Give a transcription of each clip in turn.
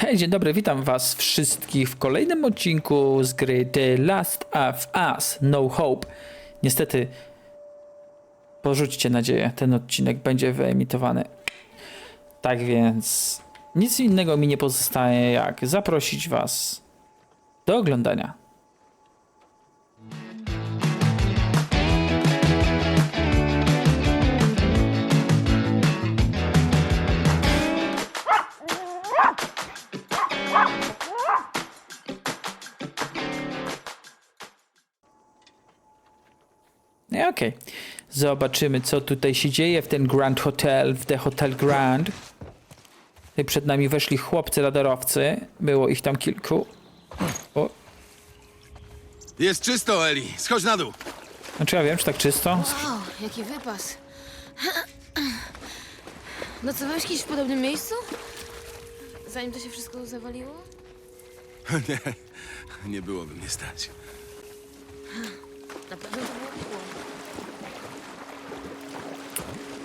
Cześć, dzień dobry, witam was wszystkich w kolejnym odcinku z gry The Last of Us No Hope. Niestety, porzućcie nadzieję, ten odcinek będzie wyemitowany. Tak więc, nic innego mi nie pozostaje jak zaprosić was do oglądania. Okej. Zobaczymy, co tutaj się dzieje w ten Grand Hotel, w The Hotel Grand. Tutaj przed nami weszli chłopcy radarowcy. Było ich tam kilku. O, Jest czysto, Eli. Schodź na dół. znaczy ja wiem, czy tak czysto. O, jaki wypas. Nocowałeś kiedyś w podobnym miejscu? Zanim to się wszystko zawaliło? nie, nie byłoby mnie stać. Na pewno to było miło.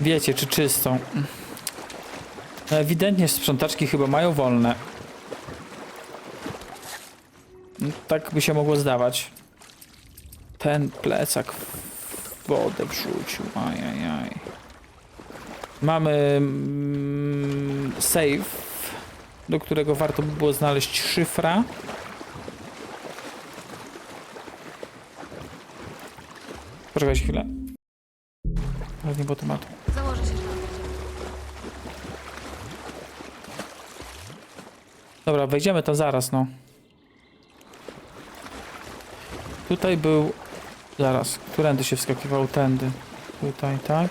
Wiecie, czy czysto. No, Ewidentnie sprzątaczki chyba mają wolne. No, Tak by się mogło zdawać. Ten plecak w wodę wrzucił. Ajajaj. Mamy mm, save, do którego warto by było znaleźć szyfra. Poczekaj chwilę. Nie było tematu. Założę się, że tam Dobra, wejdziemy to zaraz, no. Tutaj był... Zaraz, którędy się wskakiwał? Tędy. Tutaj, tak.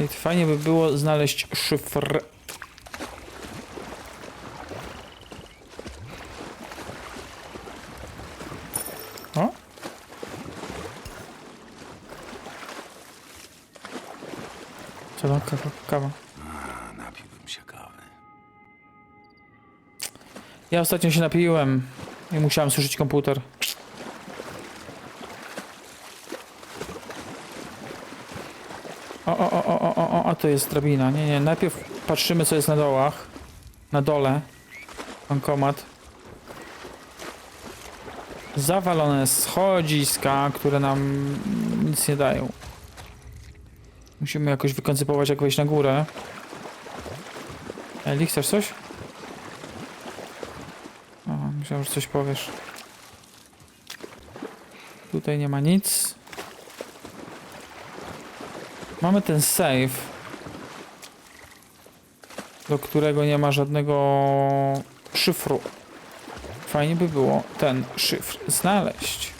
I fajnie by było znaleźć szyfr. Tam? Kawa, kawa. A, napiłbym się kawy. Ja ostatnio się napiłem i musiałem słyszeć komputer. O, o, o, o, o, o, a to jest drabina. Nie, nie, najpierw patrzymy co jest na dołach. Na dole. Bankomat. Zawalone schodziska, które nam nic nie dają. Musimy jakoś wykoncypować jak wejść na górę. Eli, chcesz coś? O, myślałem, że coś powiesz. Tutaj nie ma nic. Mamy ten save, do którego nie ma żadnego szyfru. Fajnie by było ten szyfr znaleźć.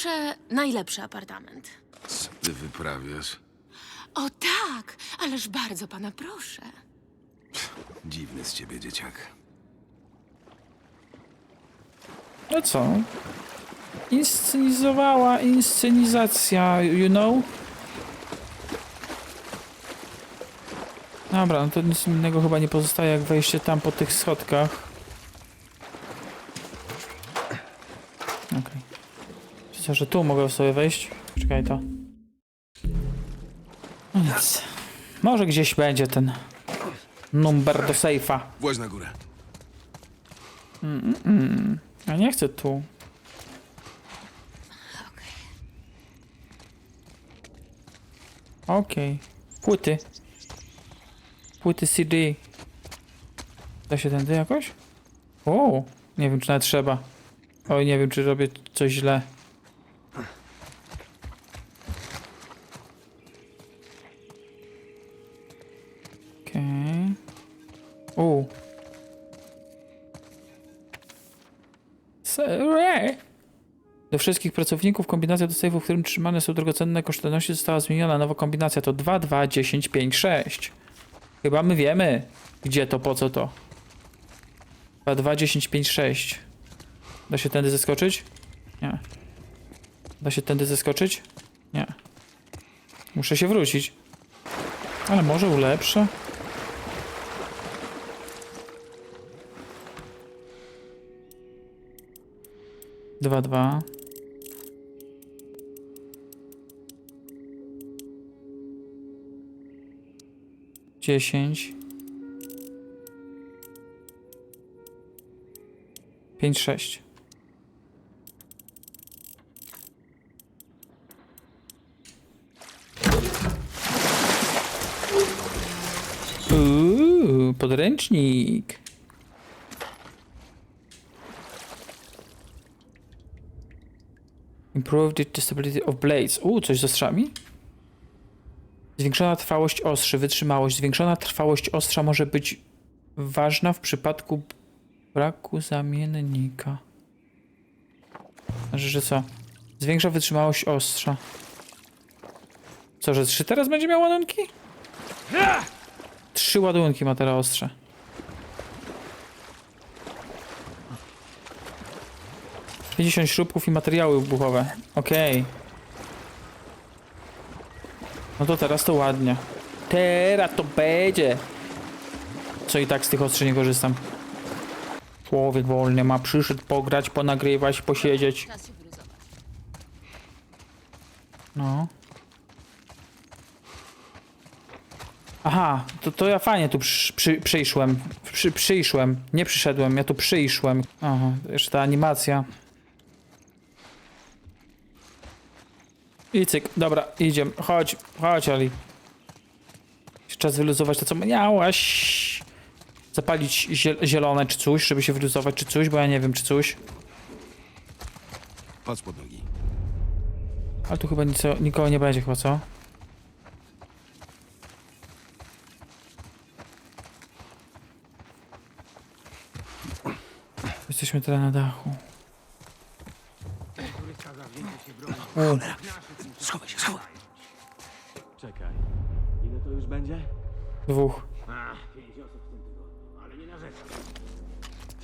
Poproszę najlepszy apartament. Co ty wyprawiasz? O tak, ależ bardzo pana proszę. Dziwny z ciebie dzieciak. No co? Inscenizowała inscenizacja, you know? Dobra, no to nic innego chyba nie pozostaje jak wejście tam po tych schodkach. Myślę, że tu mogę sobie wejść. Czekaj to. No nic. Może gdzieś będzie ten numer do sejfa. Właź na górę. Ja nie chcę tu. Okej. Okej. Płyty. Płyty CD. Da się tędy jakoś? O, nie wiem czy nawet trzeba. Oj, nie wiem czy robię coś źle. Okej. O. Sorry. Do wszystkich pracowników kombinacja do sejfu, w którym trzymane są drogocenne kosztowności została zmieniona. Nowa kombinacja to 2, 2, 10, 5, 6. Chyba my wiemy, gdzie to, po co to. 2, 2, 10, 5, 6. Da się tędy zeskoczyć? Nie. Da się tędy zeskoczyć? Nie. Muszę się wrócić. Ale może ulepszę? Dwa, dwa. 10. 5, 6. Uuu, podręcznik. Improved the stability of blades. Uuu, coś z ostrzami? Zwiększona trwałość ostrzy, wytrzymałość. Zwiększona trwałość ostrza może być ważna w przypadku braku zamiennika. Znaczy, że co? Zwiększa wytrzymałość ostrza. Co, że trzy teraz będzie miał ładunki? Trzy ładunki ma teraz ostrze. Pięćdziesiąt śrubków i materiały wybuchowe. Okej. No to teraz to ładnie. Teraz to będzie. Co i tak z tych ostrzy nie korzystam. Człowiek wolny ma przyszedł pograć, ponagrywać, posiedzieć. No. Aha, to, to ja fajnie tu przy, przy, przyszłem. Przy, przyszłem. Nie przyszedłem, ja tu przyszłem. Aha, jeszcze ta animacja. I cyk, dobra, idziemy. Chodź, chodź, Ali. Czas wyluzować to, co miałaś. Zapalić zie- zielone czy coś, żeby się wyluzować, czy coś, bo ja nie wiem, czy coś. Patrz pod nogi. Ale tu chyba nic, nikogo nie będzie, chyba co? Jesteśmy teraz na dachu. O, Schowaj się, schowaj. Czekaj. Ile to już będzie? dwóch.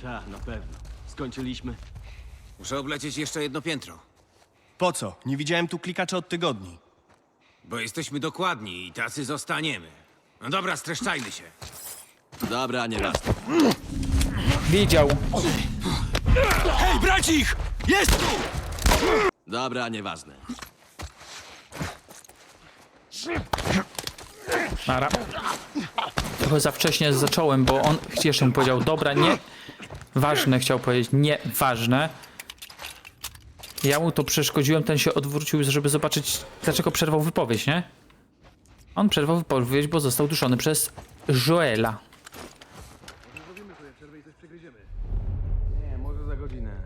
Tak, na pewno. Skończyliśmy. Muszę oblecieć jeszcze jedno piętro, Po co? Nie widziałem tu klikacza od tygodni. bo jesteśmy dokładni i tacy zostaniemy. No dobra, streszczajmy się. Dobra, nie raz. Widział. Hej, bracich! Jest tu! Dobra, nieważne. Nara. Trochę za wcześnie zacząłem, bo on jeszcze mi powiedział, dobra, nie. Ważne chciał powiedzieć, nie ważne. Ja mu to przeszkodziłem, ten się odwrócił, żeby zobaczyć, dlaczego przerwał wypowiedź, nie? On przerwał wypowiedź, bo został duszony przez Joela.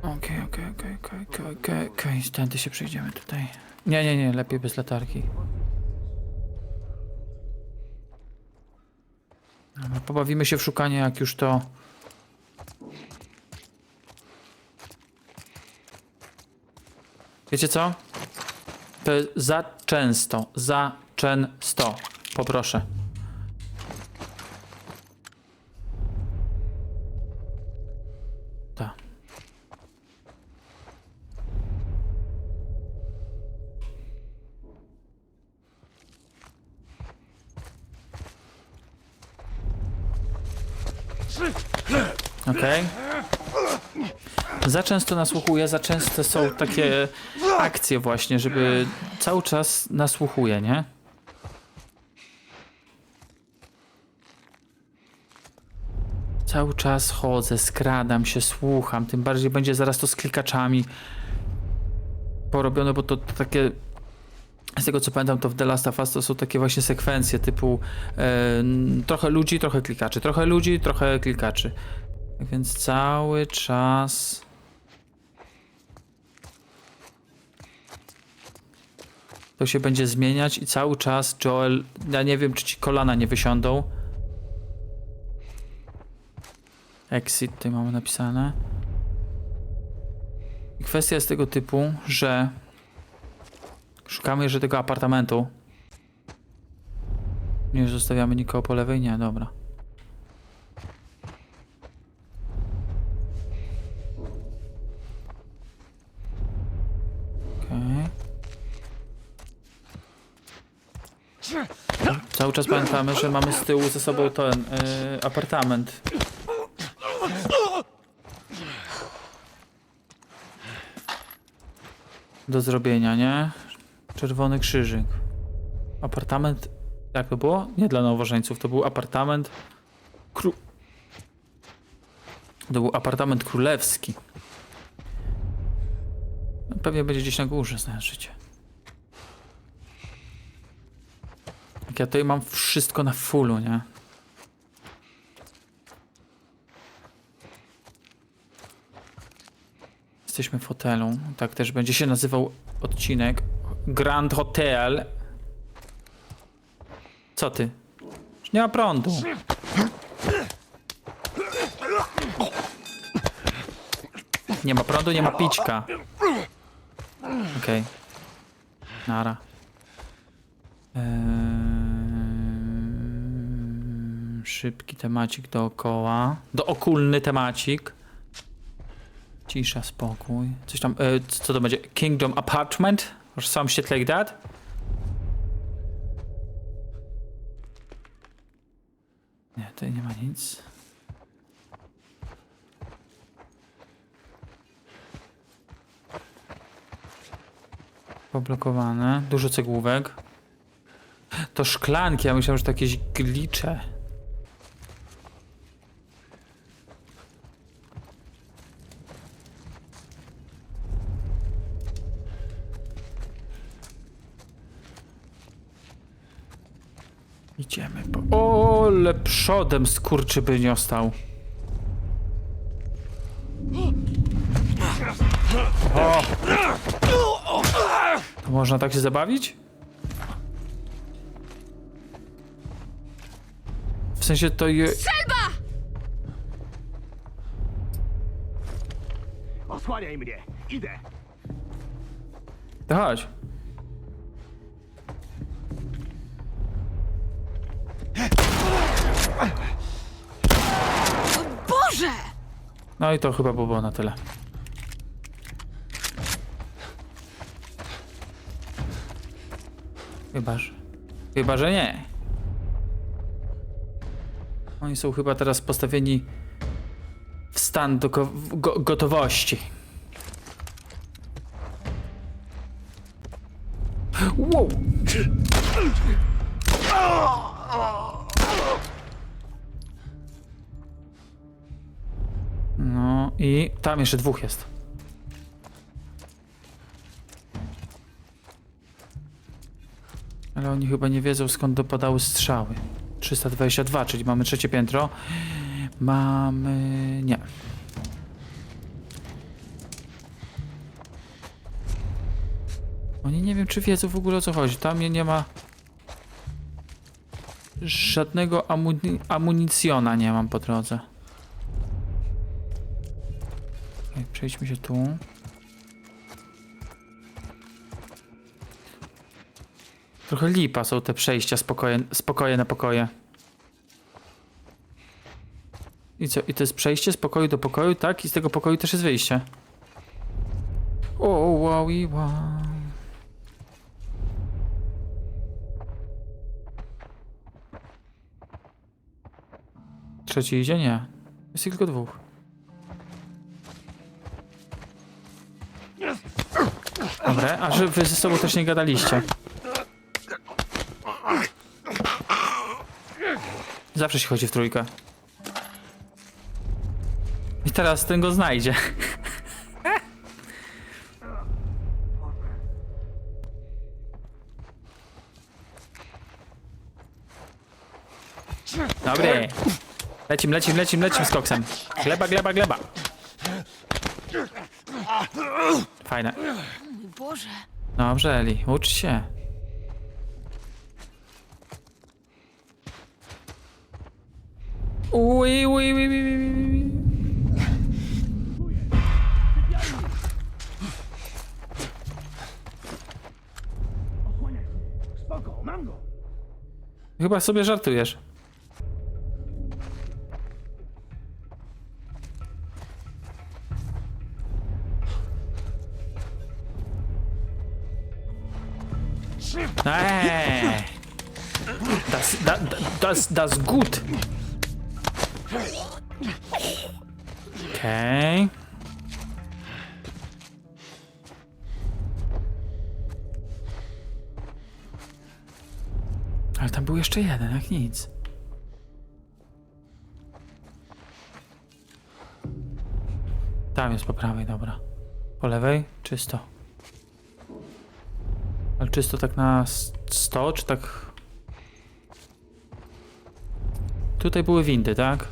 Okej, okej, okej, okej, okej, okej, okej, się przejdziemy tutaj. Nie, nie, nie, lepiej bez latarki. Pobawimy się w szukanie, jak już to... Wiecie co? To za często, za często. Poproszę. Okej. Za często nasłuchuję, za często są takie akcje właśnie, żeby cały czas nasłuchuję, nie? Cały czas chodzę, skradam się, słucham, tym bardziej będzie zaraz to z klikaczami porobione, bo to, to takie z tego co pamiętam, to w The Last of Us to są takie właśnie sekwencje typu e, trochę ludzi, trochę klikaczy, trochę ludzi, trochę klikaczy. Więc cały czas. To się będzie zmieniać i cały czas Joel. Ja nie wiem, czy ci kolana nie wysiądą. Exit tutaj mamy napisane. I kwestia jest tego typu, że szukamy jeszcze tego apartamentu. Nie zostawiamy nikogo po lewej? Nie, dobra. Cały czas pamiętamy, że mamy z tyłu ze sobą ten y, apartament. Do zrobienia, nie? Czerwony krzyżyk. Apartament Jak to było? Nie dla nowożeńców, to był apartament. Kró... To był apartament królewski. Pewnie będzie gdzieś na górze, znając życie. Jak ja tutaj mam wszystko na fullu, nie? Jesteśmy w hotelu. Tak też będzie się nazywał odcinek. Grand Hotel. Co ty? Już nie ma prądu. Nie ma prądu, nie ma pićka. Okej. Nara. Eee, szybki temacik dookoła. Dookulny temacik. Cisza, spokój. Coś tam, e, co to będzie? Kingdom Apartment? Or some shit like that? Nie, tutaj nie ma nic. Poblokowane. Dużo cegłówek. To szklanki, ja myślałem, że to jakieś glicze. Idziemy po... O, le przodem skurczybynio stał. O! To można tak się zabawić? W sensie to je... Osłaniaj mnie! Idę! To chodź. Boże! No i to chyba było na tyle. Chyba, że... Chyba, że nie. Oni są chyba teraz postawieni w stan do go go gotowości. Wow! I tam jeszcze dwóch jest. Ale oni chyba nie wiedzą skąd dopadały strzały. 322, czyli mamy trzecie piętro. Mamy... nie. Oni nie wiem czy wiedzą w ogóle o co chodzi. Tam nie, ma... Żadnego amuni amunicjona nie mam po drodze. Przejdźmy się tu. Trochę lipa są te przejścia spokoje, spokoje na pokoje. I co? I to jest przejście z pokoju do pokoju, tak? I z tego pokoju też jest wyjście. O, wow, i wow. Trzeci idzie? Nie. Jest tylko dwóch. Dobra, a że wy ze sobą też nie gadaliście. Zawsze się chodzi w trójkę. I teraz ten go znajdzie. Dobry. Lecim, lecim, lecim, lecim z koksem. Gleba, gleba, gleba. Fajne. Boże. Dobrze, Eli, ucz się. Ui, ui, ui, ui, ui, ui. Spoko, mam go! Chyba sobie żartujesz. Eee. Das, da, da, das, das gut. Okej. Ale tam był jeszcze jeden, jak nic. Tam jest po prawej, dobra. Po lewej? Czysto. Ale czysto tak na s- 100, czy tak... Tutaj były windy, tak?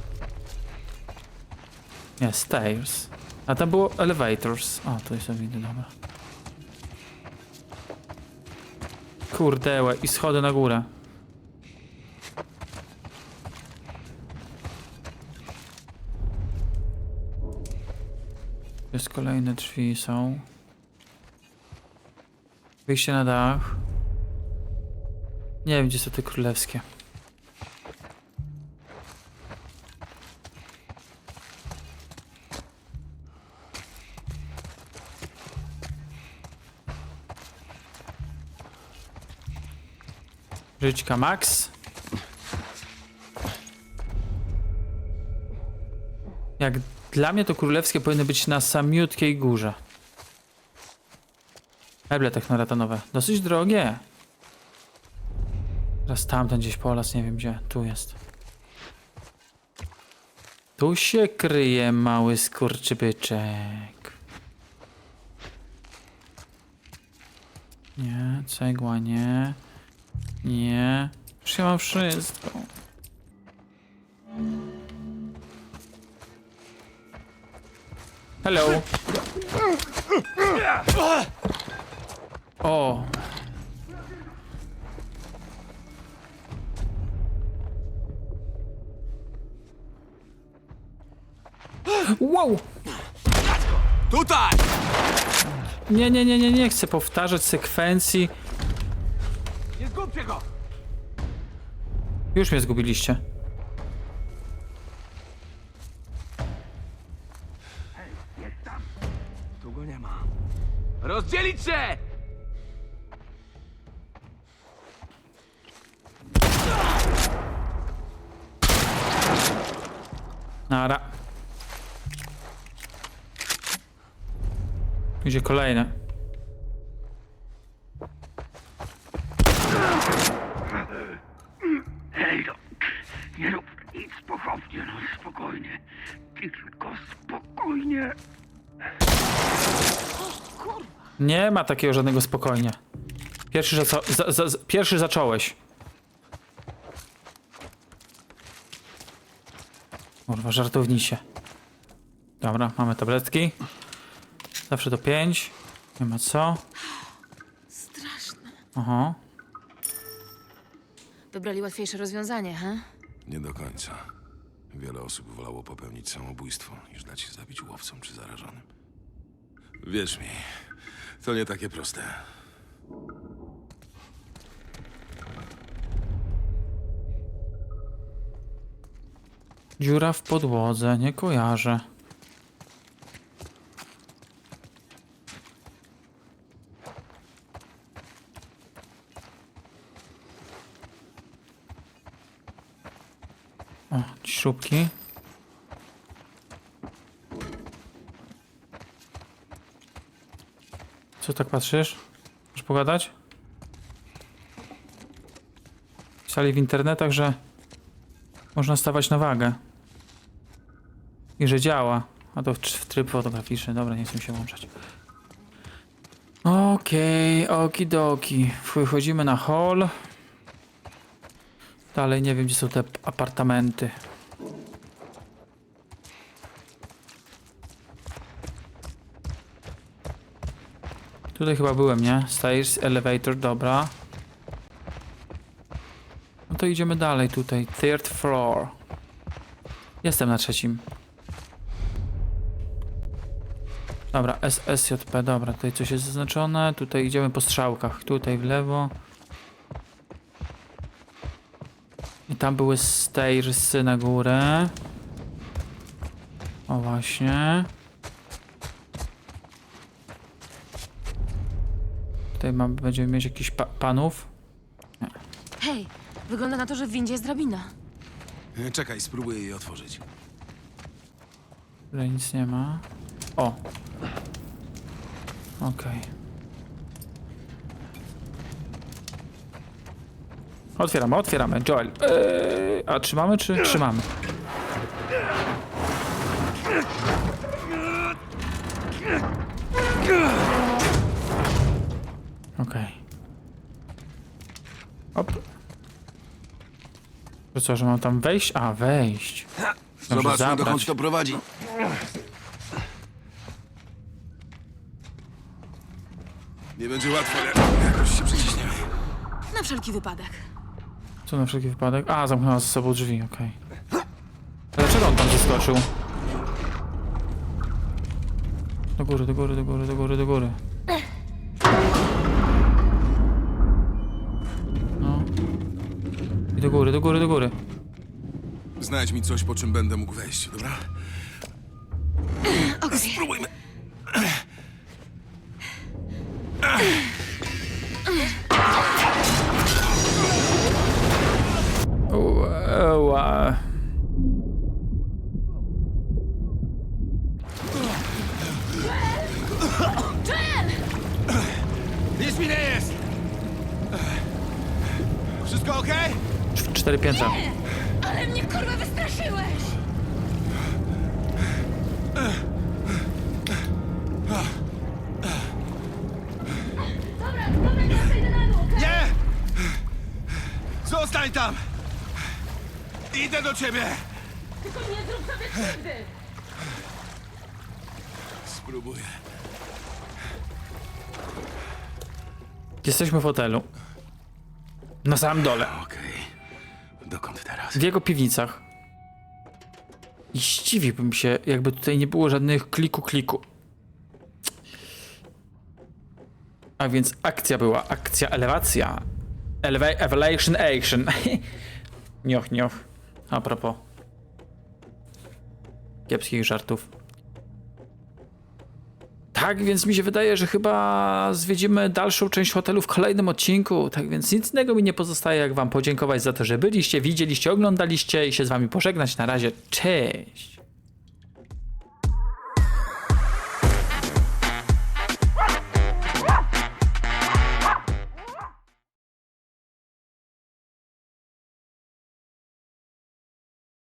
Nie, stairs. A tam było elevators. O, tu są windy, dobra. Kurdełe, i schody na górę. Jest kolejne drzwi są. Wyjście na dach. Nie wiem, gdzie są te królewskie. Żyćka max. Jak dla mnie to królewskie powinny być na samiutkiej górze. Meble technoratanowe. Dosyć drogie. Teraz tamten gdzieś po las, nie wiem gdzie. Tu jest. Tu się kryje mały skurczybyczek. Nie, cegła nie. Nie. Już ja mam wszystko. Hello. O. Wow! Tutaj! Nie, nie, nie, nie, nie chcę powtarzać sekwencji. Nie zgubcie go! Już mnie zgubiliście. Tu go nie ma. Rozdzielić się! Nara. Gdzie kolejne? Hej, no, nie rób nic pochopnie, no spokojnie. Tylko spokojnie. Nie ma takiego żadnego spokojnie. Pierwszy, za, za, za, pierwszy zacząłeś. Kurwa, żartownicie. Dobra, mamy tabletki. Zawsze to 5. Nie ma co. Straszne. Aha. Wybrali łatwiejsze rozwiązanie, he? Nie do końca. Wiele osób wolało popełnić samobójstwo, niż dać się zabić łowcom czy zarażonym. Wierz mi, to nie takie proste. Dziura w podłodze, nie kojarzę. O. Co tak patrzysz? Chcesz pogadać? Pisali w internetach, że można stawać na wagę. I że działa. A to w, w tryb fotograficzny. Dobra, nie chcę się włączać. Okej, okidoki. Wychodzimy na hall. Dalej nie wiem, gdzie są te apartamenty. Tutaj chyba byłem, nie? Stairs, elevator, dobra. No to idziemy dalej tutaj. Third floor. Jestem na trzecim. Dobra, SSJP, dobra, tutaj coś jest zaznaczone. Tutaj idziemy po strzałkach. Tutaj w lewo. I tam były stairsy na górę. O właśnie. Tutaj mam, będziemy mieć jakiś pa panów. Hej, wygląda na to, że w windzie jest drabina. E, Czekaj, spróbuję jej otworzyć. Tutaj nic nie ma. O. Okej. Otwieramy, otwieramy. Joel. Eee, a trzymamy czy trzymamy? Okej. Op. To co, że mam tam wejść? A, wejść. Dobrze, Zobaczmy, dokąd to prowadzi. Nie będzie łatwo, ale jakoś się przyciśniemy. Na wszelki wypadek. Co na wszelki wypadek? A, zamknęła ze sobą drzwi, okej. Dlaczego on tam zeskoczył? Do góry, do góry, do góry, do góry, do góry. No. I do góry, do góry, do góry. Znajdź mi coś, po czym będę mógł wejść, dobra? Spróbujmy. Ła. Nic mi nie jest! Wszystko okej? Cz- Cztery piętra. Ale mnie kurwa wystraszyłeś! Nie! Zostań tam! Idę do ciebie! Tylko nie zrób sobie krzywdy! Spróbuję. Jesteśmy w hotelu. Na samym dole. Okej. Dokąd teraz? W jego piwnicach. I zdziwiłbym się, jakby tutaj nie było żadnych kliku kliku. A więc akcja była, akcja elewacja. Eleva elevation action. nioch, nioch. A propos. Kiepskich żartów. Tak, więc mi się wydaje, że chyba zwiedzimy dalszą część hotelu w kolejnym odcinku. Tak więc nic innego mi nie pozostaje, jak wam podziękować za to, że byliście, widzieliście, oglądaliście i się z wami pożegnać. Na razie, cześć!